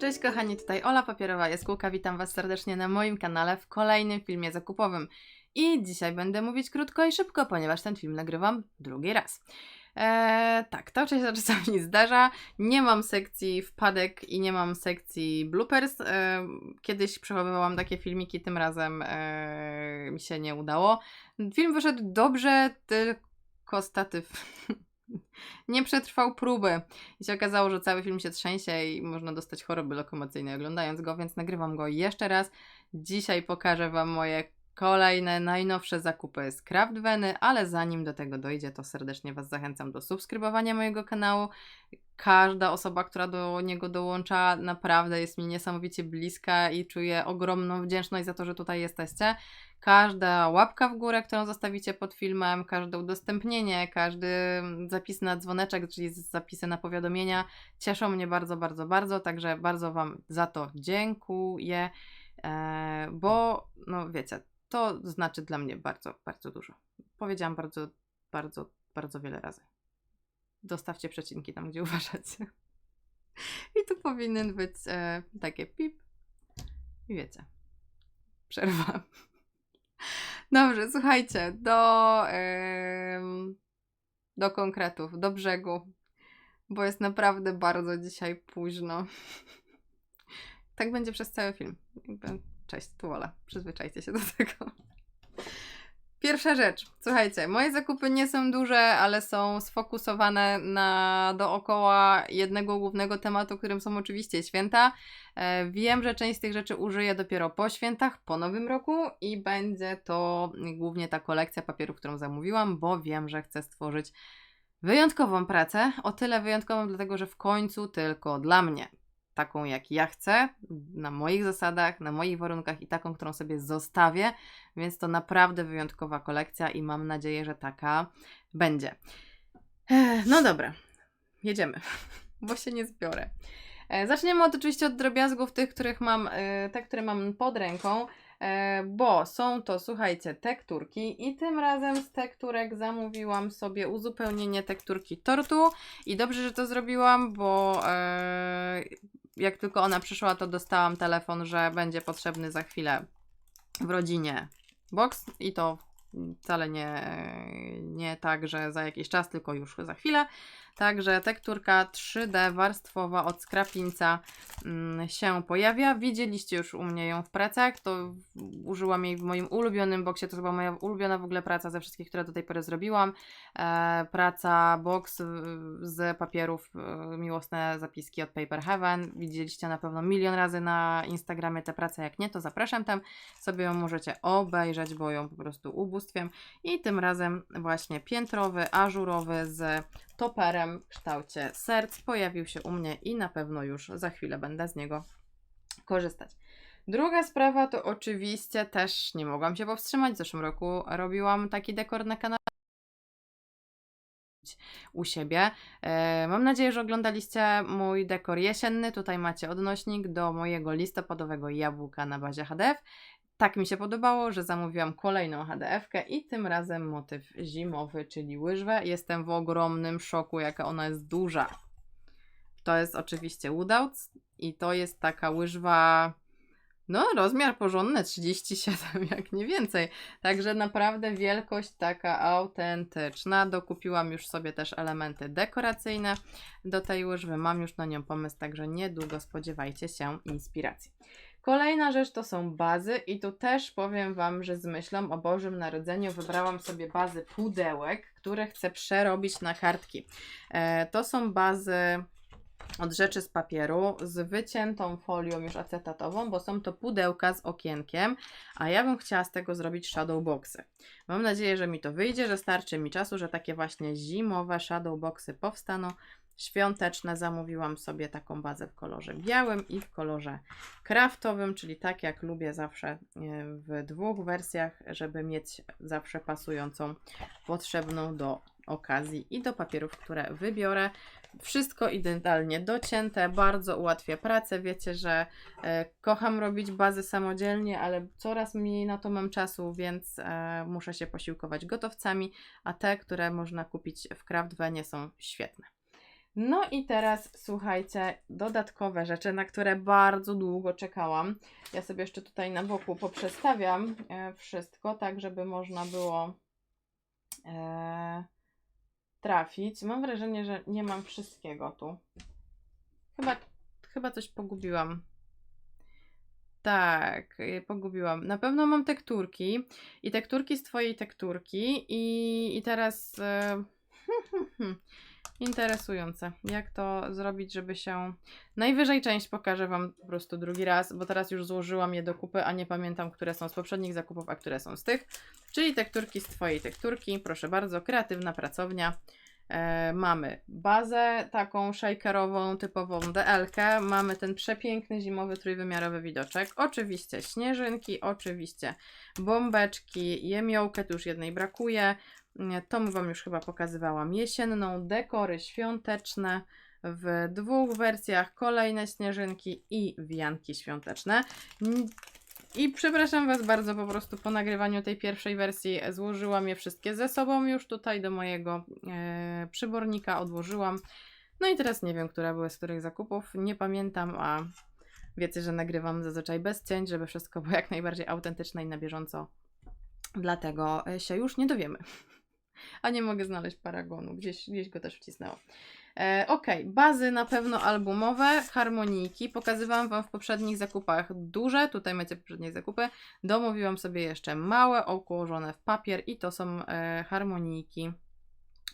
Cześć kochani, tutaj Ola Papierowa Jaskółka, witam Was serdecznie na moim kanale w kolejnym filmie zakupowym. I dzisiaj będę mówić krótko i szybko, ponieważ ten film nagrywam drugi raz. Eee, tak, to się czasami zdarza. Nie mam sekcji wpadek i nie mam sekcji bloopers. Eee, kiedyś przechowywałam takie filmiki, tym razem eee, mi się nie udało. Film wyszedł dobrze, tylko statyw nie przetrwał próby. I się okazało, że cały film się trzęsie i można dostać choroby lokomocyjnej oglądając go, więc nagrywam go jeszcze raz. Dzisiaj pokażę Wam moje kolejne, najnowsze zakupy z Craftveny, ale zanim do tego dojdzie, to serdecznie Was zachęcam do subskrybowania mojego kanału. Każda osoba, która do niego dołącza, naprawdę jest mi niesamowicie bliska i czuję ogromną wdzięczność za to, że tutaj jesteście. Każda łapka w górę, którą zostawicie pod filmem, każde udostępnienie, każdy zapis na dzwoneczek, czyli zapisy na powiadomienia cieszą mnie bardzo, bardzo, bardzo. Także bardzo Wam za to dziękuję, e, bo no wiecie, to znaczy dla mnie bardzo, bardzo dużo. Powiedziałam bardzo, bardzo, bardzo wiele razy. Dostawcie przecinki tam, gdzie uważacie. I tu powinien być e, takie pip. I wiecie. Przerwa. Dobrze, słuchajcie, do, yy, do konkretów, do brzegu, bo jest naprawdę bardzo dzisiaj późno. tak będzie przez cały film. Cześć, tu Ola, przyzwyczajcie się do tego. Pierwsza rzecz, słuchajcie, moje zakupy nie są duże, ale są sfokusowane na dookoła jednego głównego tematu, którym są oczywiście święta. E, wiem, że część z tych rzeczy użyję dopiero po świętach, po nowym roku i będzie to głównie ta kolekcja papierów, którą zamówiłam, bo wiem, że chcę stworzyć wyjątkową pracę. O tyle wyjątkową, dlatego że w końcu tylko dla mnie taką, jak ja chcę, na moich zasadach, na moich warunkach i taką, którą sobie zostawię, więc to naprawdę wyjątkowa kolekcja i mam nadzieję, że taka będzie. No dobra, jedziemy, bo się nie zbiorę. E, zaczniemy od, oczywiście od drobiazgów, tych, których mam, e, te, które mam pod ręką, e, bo są to, słuchajcie, tekturki i tym razem z tekturek zamówiłam sobie uzupełnienie tekturki tortu i dobrze, że to zrobiłam, bo jak tylko ona przyszła, to dostałam telefon, że będzie potrzebny za chwilę w rodzinie box i to wcale nie, nie tak, że za jakiś czas, tylko już za chwilę. Także tekturka 3D warstwowa od skrapinca mm, się pojawia. Widzieliście już u mnie ją w pracach, to użyłam jej w moim ulubionym boksie, to chyba moja ulubiona w ogóle praca ze wszystkich, które do tej pory zrobiłam. E, praca box z papierów e, miłosne zapiski od Paper Heaven. Widzieliście na pewno milion razy na Instagramie tę pracę, jak nie to zapraszam tam, sobie ją możecie obejrzeć, bo ją po prostu ubóstwiem. I tym razem właśnie piętrowy, ażurowy z toperem w kształcie serc pojawił się u mnie i na pewno już za chwilę będę z niego korzystać. Druga sprawa to oczywiście też nie mogłam się powstrzymać. W zeszłym roku robiłam taki dekor na kanale u siebie. E, mam nadzieję, że oglądaliście mój dekor jesienny. Tutaj macie odnośnik do mojego listopadowego jabłka na bazie HDF. Tak mi się podobało, że zamówiłam kolejną HDF-kę i tym razem motyw zimowy, czyli łyżwę. Jestem w ogromnym szoku, jaka ona jest duża. To jest oczywiście Woodouts i to jest taka łyżwa, no rozmiar porządny, 37 jak nie więcej. Także naprawdę wielkość taka autentyczna. Dokupiłam już sobie też elementy dekoracyjne do tej łyżwy. Mam już na nią pomysł, także niedługo spodziewajcie się inspiracji. Kolejna rzecz to są bazy i tu też powiem Wam, że z myślą o Bożym Narodzeniu wybrałam sobie bazy pudełek, które chcę przerobić na kartki. E, to są bazy od rzeczy z papieru z wyciętą folią już acetatową, bo są to pudełka z okienkiem, a ja bym chciała z tego zrobić shadow boxy. Mam nadzieję, że mi to wyjdzie, że starczy mi czasu, że takie właśnie zimowe shadow boxy powstaną świąteczne zamówiłam sobie taką bazę w kolorze białym i w kolorze kraftowym, czyli tak jak lubię zawsze e, w dwóch wersjach, żeby mieć zawsze pasującą, potrzebną do okazji i do papierów, które wybiorę. Wszystko idealnie docięte, bardzo ułatwia pracę. Wiecie, że e, kocham robić bazy samodzielnie, ale coraz mniej na to mam czasu, więc e, muszę się posiłkować gotowcami, a te, które można kupić w Craftwenie są świetne. No i teraz słuchajcie, dodatkowe rzeczy, na które bardzo długo czekałam. Ja sobie jeszcze tutaj na boku poprzestawiam e, wszystko, tak żeby można było e, trafić. Mam wrażenie, że nie mam wszystkiego tu. Chyba, chyba coś pogubiłam. Tak, y, pogubiłam. Na pewno mam tekturki i tekturki z twojej tekturki i, i teraz e, interesujące. Jak to zrobić, żeby się najwyżej część pokażę wam po prostu drugi raz, bo teraz już złożyłam je do kupy, a nie pamiętam, które są z poprzednich zakupów, a które są z tych. Czyli tekturki z twojej tekturki. Proszę bardzo, kreatywna pracownia. E, mamy bazę taką shakerową, typową DL-kę. Mamy ten przepiękny zimowy trójwymiarowy widoczek. Oczywiście śnieżynki, oczywiście bombeczki, jemiołkę, tu już jednej brakuje. Mu Wam już chyba pokazywałam. Jesienną, dekory świąteczne w dwóch wersjach. Kolejne śnieżynki i wianki świąteczne. I przepraszam Was bardzo, po prostu po nagrywaniu tej pierwszej wersji złożyłam je wszystkie ze sobą już tutaj do mojego e, przybornika, odłożyłam. No i teraz nie wiem, które były z których zakupów, nie pamiętam, a wiecie, że nagrywam zazwyczaj bez cięć, żeby wszystko było jak najbardziej autentyczne i na bieżąco. Dlatego się już nie dowiemy. A nie mogę znaleźć paragonu, gdzieś, gdzieś go też wcisnęło. E, ok, bazy na pewno albumowe, harmonijki. Pokazywałam Wam w poprzednich zakupach duże, tutaj macie poprzednie zakupy. Domówiłam sobie jeszcze małe, ułożone w papier i to są e, harmonijki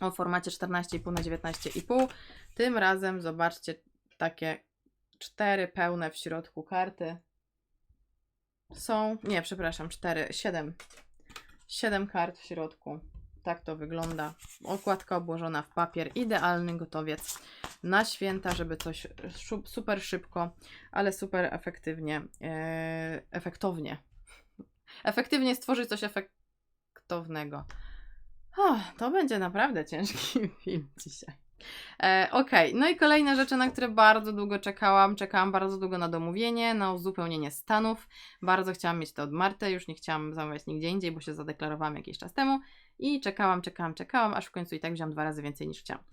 o formacie 14,5 na 19,5. Tym razem zobaczcie takie cztery pełne w środku karty. Są, nie, przepraszam, cztery, siedem. Siedem kart w środku. Tak to wygląda. Okładka obłożona w papier. Idealny gotowiec na święta, żeby coś super szybko, ale super efektywnie, e, efektownie. Efektywnie stworzyć coś efektownego. O, to będzie naprawdę ciężki film dzisiaj. E, Okej, no i kolejne rzeczy, na które bardzo długo czekałam. Czekałam bardzo długo na domówienie, na uzupełnienie stanów. Bardzo chciałam mieć to od Marty, już nie chciałam zamawiać nigdzie indziej, bo się zadeklarowałam jakiś czas temu. I czekałam, czekałam, czekałam, aż w końcu i tak wziąłam dwa razy więcej niż chciałam.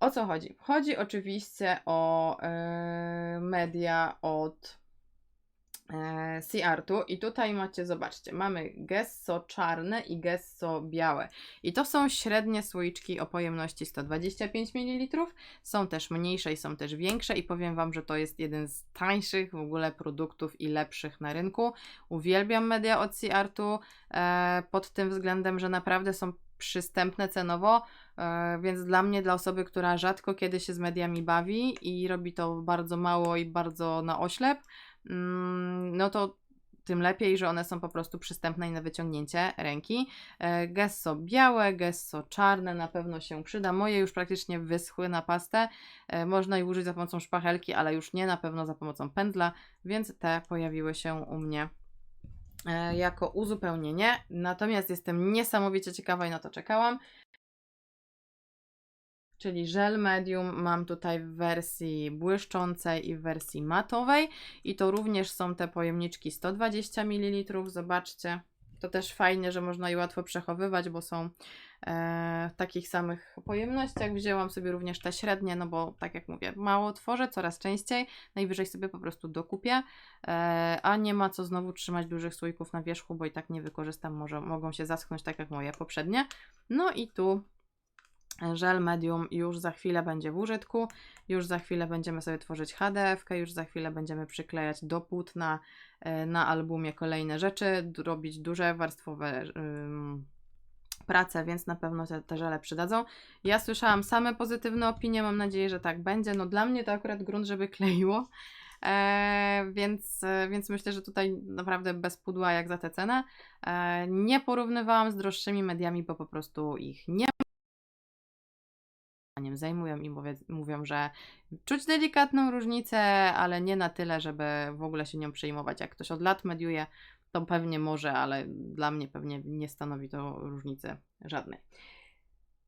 O co chodzi? Chodzi oczywiście o e, media od e, C-Artu i tutaj macie, zobaczcie, mamy gesso czarne i gesso białe i to są średnie słoiczki o pojemności 125 ml, są też mniejsze i są też większe i powiem Wam, że to jest jeden z tańszych w ogóle produktów i lepszych na rynku. Uwielbiam media od C-Artu e, pod tym względem, że naprawdę są przystępne cenowo, e, więc dla mnie, dla osoby, która rzadko kiedy się z mediami bawi i robi to bardzo mało i bardzo na oślep, no to tym lepiej, że one są po prostu przystępne i na wyciągnięcie ręki. E, Gesso białe, gesso czarne na pewno się przyda. Moje już praktycznie wyschły na pastę. E, Można je użyć za pomocą szpachelki, ale już nie na pewno za pomocą pędzla, więc te pojawiły się u mnie e, jako uzupełnienie. Natomiast jestem niesamowicie ciekawa i na to czekałam. Czyli żel medium mam tutaj w wersji błyszczącej i w wersji matowej. I to również są te pojemniczki 120 ml. Zobaczcie. To też fajnie, że można je łatwo przechowywać, bo są e, w takich samych pojemnościach. Wzięłam sobie również te średnie, no bo tak jak mówię, mało tworzę, coraz częściej. Najwyżej sobie po prostu dokupię, e, a nie ma co znowu trzymać dużych słoików na wierzchu, bo i tak nie wykorzystam, może mogą się zaschnąć tak jak moje poprzednie. No i tu żel medium już za chwilę będzie w użytku, już za chwilę będziemy sobie tworzyć HDF, już za chwilę będziemy przyklejać do płótna e, na albumie kolejne rzeczy, robić duże warstwowe prace, więc na pewno te, te żele przydadzą. Ja słyszałam same pozytywne opinie, mam nadzieję, że tak będzie. No dla mnie to akurat grunt, żeby kleiło. E, więc, e, więc myślę, że tutaj naprawdę bez pudła jak za tę cenę. E, nie porównywałam z droższymi mediami, bo po prostu ich nie zdaniem zajmują i mówię, mówią, że czuć delikatną różnicę, ale nie na tyle, żeby w ogóle się nią przejmować. Jak ktoś od lat mediuje, to pewnie może, ale dla mnie pewnie nie stanowi to różnicy żadnej.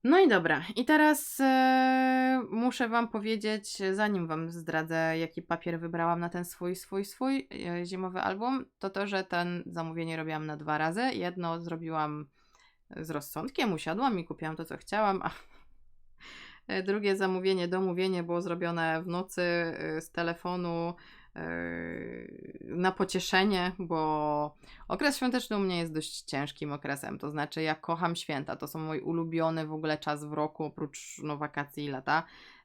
No i dobra, i teraz e, muszę Wam powiedzieć, zanim Wam zdradzę, jaki papier wybrałam na ten swój, swój, swój e, zimowy album, to to, że ten zamówienie robiłam na dwa razy. Jedno zrobiłam z rozsądkiem, usiadłam i kupiłam to, co chciałam, a Drugie zamówienie, domówienie było zrobione w nocy e, z telefonu e, na pocieszenie, bo okres świąteczny u mnie jest dość ciężkim okresem. To znaczy, ja kocham święta. To są mój ulubiony w ogóle czas w roku, oprócz no, wakacji i lata.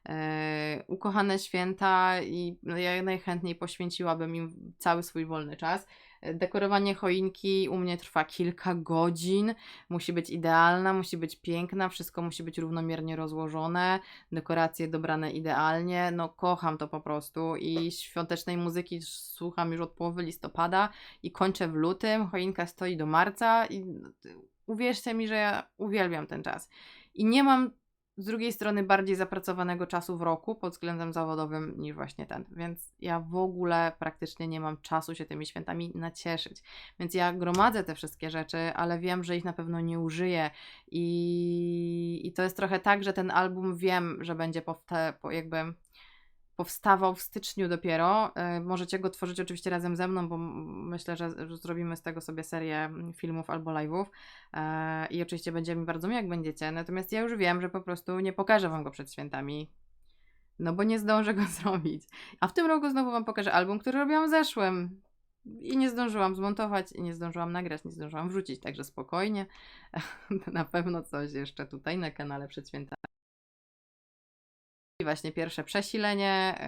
E, ukochane święta i no, ja najchętniej poświęciłabym im cały swój wolny czas. Dekorowanie choinki u mnie trwa kilka godzin. Musi być idealna, musi być piękna, wszystko musi być równomiernie rozłożone, dekoracje dobrane idealnie. No, kocham to po prostu i świątecznej muzyki słucham już od połowy listopada i kończę w lutym. Choinka stoi do marca i uwierzcie mi, że ja uwielbiam ten czas. I nie mam z drugiej strony bardziej zapracowanego czasu w roku pod względem zawodowym niż właśnie ten. Więc ja w ogóle praktycznie nie mam czasu się tymi świętami nacieszyć. Więc ja gromadzę te wszystkie rzeczy, ale wiem, że ich na pewno nie użyję. I, i to jest trochę tak, że ten album wiem, że będzie powte, po, jakby powstawał w styczniu dopiero. E, Możecie go tworzyć oczywiście razem ze mną, bo myślę, że, że zrobimy z tego sobie serię mm, filmów albo live'ów. E, I oczywiście będzie mi bardzo miło, jak będziecie. Natomiast ja już wiem, że po prostu nie pokażę Wam go przed świętami. No bo nie zdążę go zrobić. A w tym roku znowu Wam pokażę album, który robiłam w zeszłym. I nie zdążyłam zmontować, i nie zdążyłam nagrać, nie zdążyłam wrzucić, także spokojnie. Na pewno coś jeszcze tutaj na kanale przed świętami. I właśnie pierwsze przesilenie,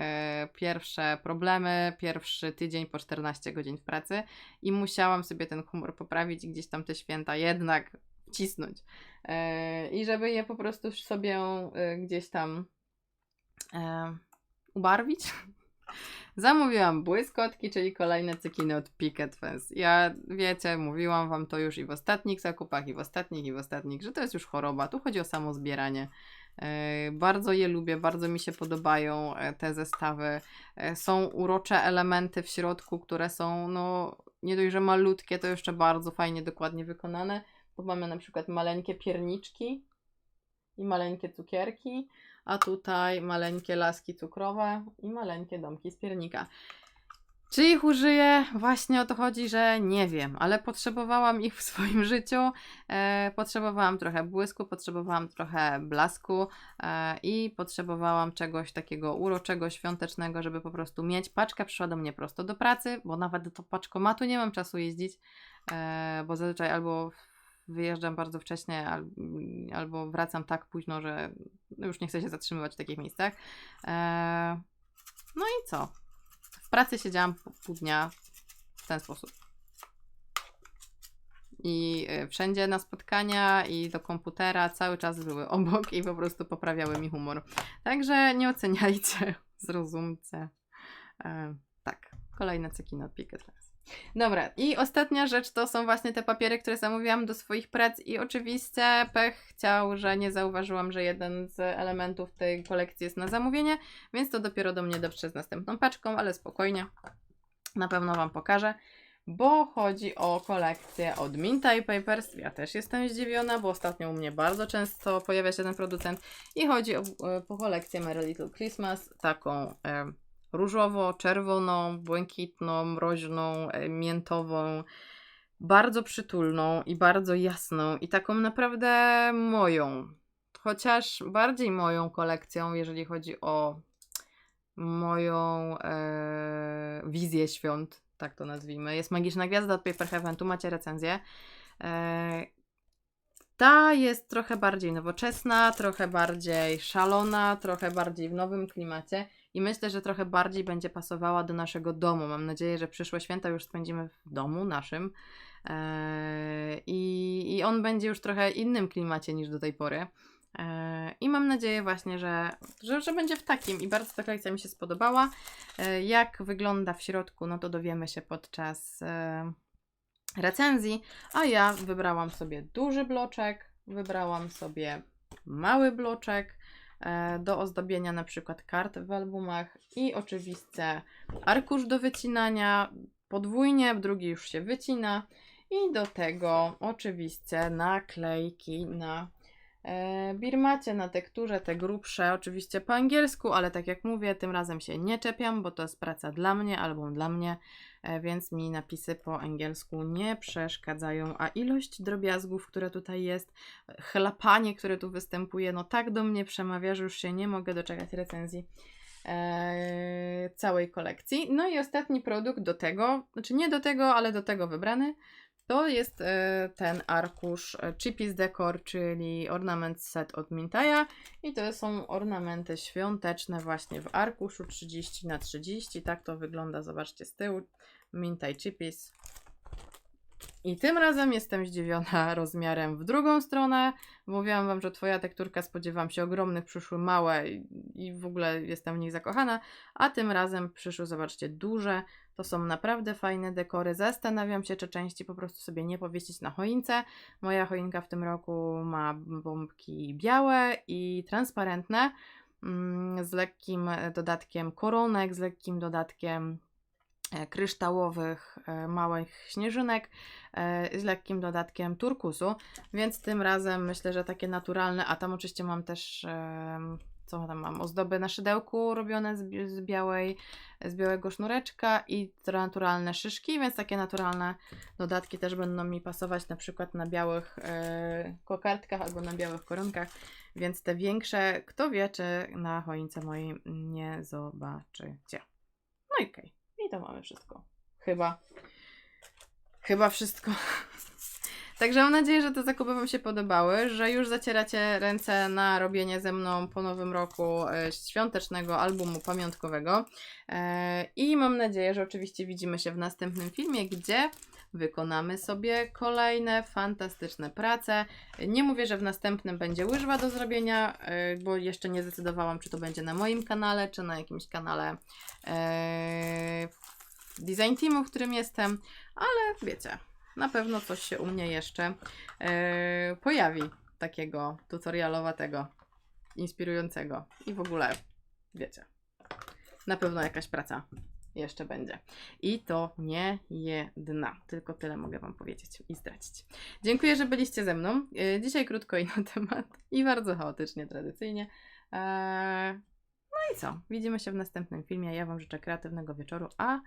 yy, pierwsze problemy, pierwszy tydzień po 14 godzin w pracy i musiałam sobie ten humor poprawić i gdzieś tam te święta jednak wcisnąć. Yy, I żeby je po prostu sobie yy, gdzieś tam yy, ubarwić, zamówiłam błyskotki, czyli kolejne cykiny od Picket Fence. Ja, wiecie, mówiłam Wam to już i w ostatnich zakupach, i w ostatnich, i w ostatnich, że to jest już choroba. Tu chodzi o samo zbieranie. Yy, Bardzo je lubię, bardzo mi się podobają e, te zestawy. E, Są urocze elementy w środku, które są no nie dość, że malutkie, to jeszcze bardzo fajnie, dokładnie wykonane. Tu mamy na przykład maleńkie pierniczki i maleńkie cukierki, a tutaj maleńkie laski cukrowe i maleńkie domki z piernika. Czy ich użyję? Właśnie o to chodzi, że nie wiem, ale potrzebowałam ich w swoim życiu. E, potrzebowałam trochę błysku, potrzebowałam trochę blasku e, i potrzebowałam czegoś takiego uroczego, świątecznego, żeby po prostu mieć. Paczka przyszła do mnie prosto do pracy, bo nawet do paczkomatu nie mam czasu jeździć, e, bo zazwyczaj albo wyjeżdżam bardzo wcześnie, al, albo wracam tak późno, że już nie chcę się zatrzymywać w takich miejscach. E, no i co? W pracy siedziałam pół dnia w ten sposób. I y, wszędzie na spotkania i do komputera cały czas były obok i po prostu poprawiały mi humor. Także nie oceniajcie, zrozumcie. E, tak, kolejne od Picket Fence. Dobra, i ostatnia rzecz to są właśnie te papiery, które zamówiłam do swoich prac i oczywiście pech chciał, że nie zauważyłam, że jeden z elementów tej kolekcji jest na zamówienie, więc to dopiero do mnie dotrze z następną paczką, ale spokojnie, na pewno Wam pokażę, bo chodzi o kolekcję od Minta i Papers. Ja też jestem zdziwiona, bo ostatnio u mnie bardzo często pojawia się ten producent i chodzi o, e, kolekcję Merry Little Christmas, taką e, różowo-czerwoną, błękitną, mroźną, e, miętową, bardzo przytulną i bardzo jasną i taką naprawdę moją. Chociaż bardziej moją kolekcją, jeżeli chodzi o moją e, wizję świąt, tak to nazwijmy. Jest Magiczna Gwiazda od Paper Heaven, tu macie recenzję. E, ta jest trochę bardziej nowoczesna, trochę bardziej szalona, trochę bardziej w nowym klimacie i myślę, że trochę bardziej będzie pasowała do naszego domu. Mam nadzieję, że przyszłe święta już spędzimy w domu naszym e, i, i on będzie już trochę innym klimacie niż do tej pory. E, I mam nadzieję właśnie, że, że, że będzie w takim i bardzo ta kolekcja mi się spodobała. E, Jak wygląda w środku, no to dowiemy się podczas recenzji, a ja wybrałam sobie duży bloczek, wybrałam sobie mały bloczek do ozdobienia na przykład kart w albumach i oczywiście arkusz do wycinania podwójnie, drugi już się wycina i do tego oczywiście naklejki na E, Birmacie na tekturze, te grubsze, oczywiście po angielsku, ale tak jak mówię, tym razem się nie czepiam, bo to jest praca dla mnie, album dla mnie, e, więc mi napisy po angielsku nie przeszkadzają, a ilość drobiazgów, które tutaj jest, chlapanie, które tu występuje, no tak do mnie przemawia, że już się nie mogę doczekać recenzji e, całej kolekcji. No i ostatni produkt do tego, znaczy nie do tego, ale do tego wybrany, to jest e, ten arkusz e, Chippies Decor, czyli ornament set od Mintaja i to są ornamenty świąteczne właśnie w arkuszu 30 na 30 tak to wygląda, zobaczcie z tyłu, Mintaj Chippies. I tym razem jestem zdziwiona rozmiarem w drugą stronę. Mówiłam Wam, że Twoja tekturka spodziewam się ogromnych, przyszły małe i w ogóle jestem w nich zakochana, a tym razem przyszły, zobaczcie, duże. To są naprawdę fajne dekory. Zastanawiam się, czy części po prostu sobie nie powiesić na choince. Moja choinka w tym roku ma bombki białe i transparentne, mm, z lekkim dodatkiem koronek, z lekkim dodatkiem e, kryształowych, e, małych śnieżynek e, z lekkim dodatkiem turkusu, więc tym razem myślę, że takie naturalne, a tam oczywiście mam też co tam mam, ozdoby na szydełku robione z, z białej, z białego sznureczka i naturalne szyszki, więc takie naturalne dodatki też będą mi pasować na przykład na białych e, kokardkach albo na białych koronkach, więc te większe, kto wie, czy na choince mojej nie zobaczycie. No i okej, i to mamy wszystko. Chyba. Chyba wszystko. Także mam nadzieję, że te zakupy Wam się podobały, że już zacieracie ręce na robienie ze mną po nowym roku e, świątecznego albumu pamiątkowego. E, I mam nadzieję, że oczywiście widzimy się w następnym filmie, gdzie wykonamy sobie kolejne fantastyczne prace. Nie mówię, że w następnym będzie łyżwa do zrobienia, e, bo jeszcze nie zdecydowałam, czy to będzie na moim kanale, czy na jakimś kanale design teamu, w którym jestem, ale wiecie, na pewno coś się u mnie jeszcze e, pojawi takiego tutorialowatego, inspirującego i w ogóle, wiecie, na pewno jakaś praca jeszcze będzie. I to nie jedna, tylko tyle mogę Wam powiedzieć i zdradzić. Dziękuję, że byliście ze mną. E, Dzisiaj krótko i na temat i bardzo chaotycznie, tradycyjnie. E, No i co? Widzimy się w następnym filmie. Ja Wam życzę kreatywnego wieczoru, a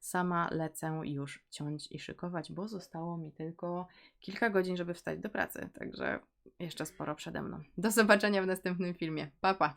sama lecę już ciąć i szykować, bo zostało mi tylko kilka godzin, żeby wstać do pracy. Także jeszcze sporo przede mną. Do zobaczenia w następnym filmie. Pa, pa!